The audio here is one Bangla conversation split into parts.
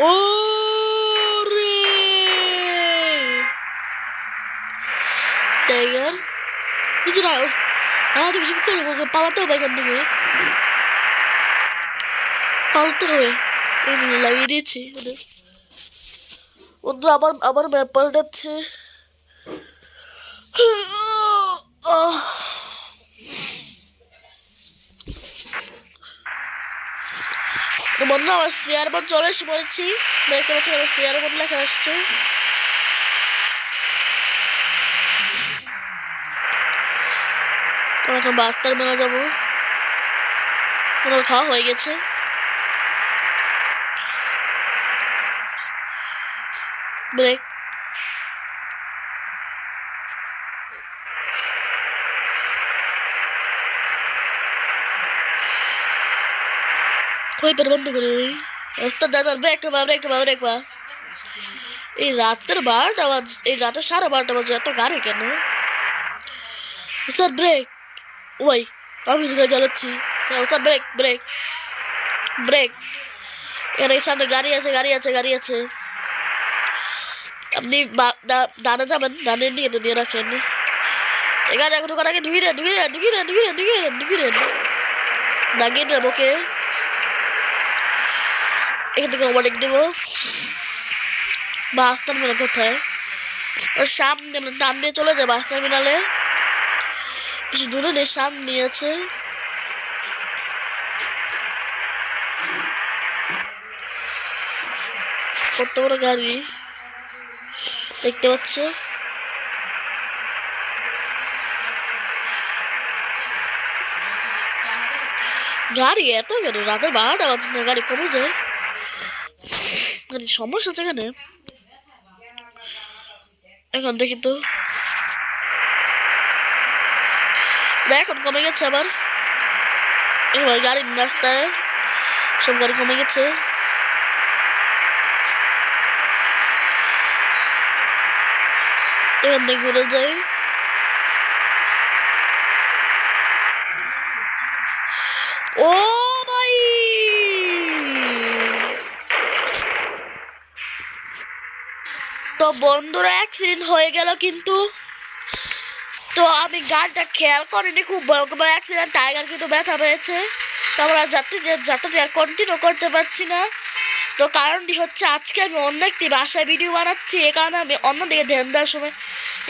ও রে টাইগার কিছু না হ্যাঁ তুমি কিছু করে পালাতে হবে এখান থেকে পালাতে হবে এই লাগিয়ে দিয়েছি ওদের ওদের আমার আমার ম্যাপ পাল্টাচ্ছে তো বন্ধু আমার শেয়ার বোর্ড চলে এসে পড়েছি। দেখতে পাচ্ছি আমার শেয়ার বোর্ড লেখা আসছে। এখন বাস্তার মেলা যাব। আমার খাওয়া হয়ে গেছে। ব্রেক। কই পেট বন্ধ করে দিই। রাস্তা দাদা ব্রেক বা ব্রেক বা ব্রেক বা এই রাতের বারোটা বাজ এই রাতের সাড়ে বারোটা বাজে এত গাড়ি কেন? Sir brake. ওই আমি হ্যাঁ, স্যার ব্রেক ব্রেক ব্রেক। এর এই সামনে গাড়ি আছে গাড়ি আছে গাড়ি আছে। আপনি ডানে যাবেন ডানে নিয়ে তো দিয়ে রাখেন। এখানে এখন ঢোকার আগে ঢুকি রে ঢুকি রে ঢুকি রে ঢুকি রে ঢুকি রে ঢুকি রে দাগিয়ে দেবো ওকে। এখান থেকে ওভারটেক দেবো। বাস টার্মিনাল কোথায়? ওর সামনে মানে ডান দিয়ে চলে যায় বাস টার্মিনালে। বেশি দূরে নেই সামনে আছে। কত বড় গাড়ি? দেখতে পাচ্ছ? গাড়ি এত কেন? রাতের বারোটা বাজছে না, গাড়ি কমে যায়। গাড়ি সমস্যা আছে এখানে। এখন দেখি তো। এখন কমে গেছে আবার। এবার গাড়ির রাস্তায় সব গাড়ি কমে গেছে। এখান থেকে ঘুরে যাই। ও! তো বন্ধুরা অ্যাক্সিডেন্ট হয়ে গেল কিন্তু। তো আমি গানটা খেয়াল করিনি, খুব ভয়ঙ্কর অ্যাক্সিডেন্ট টাইগার কিন্তু ব্যথা পেয়েছে। তো আমরা যাতে যাতে আর কন্টিনিউ করতে পারছি না। তো কারণটি হচ্ছে, আজকে আমি অন্য একটি বাসায় ভিডিও বানাচ্ছি, এ কারণে আমি অন্যদিকে ধ্যান দেওয়ার সময়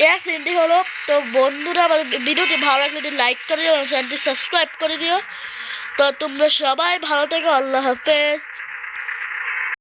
এই অ্যাক্সিডেন্টটি হলো, তো বন্ধুরা, আমার ভিডিওটি ভালো লাগলে লাইক করে দিও চ্যানেলটি সাবস্ক্রাইব করে দিও। তো তোমরা সবাই ভালো থেকো, আল্লাহ হাফেজ।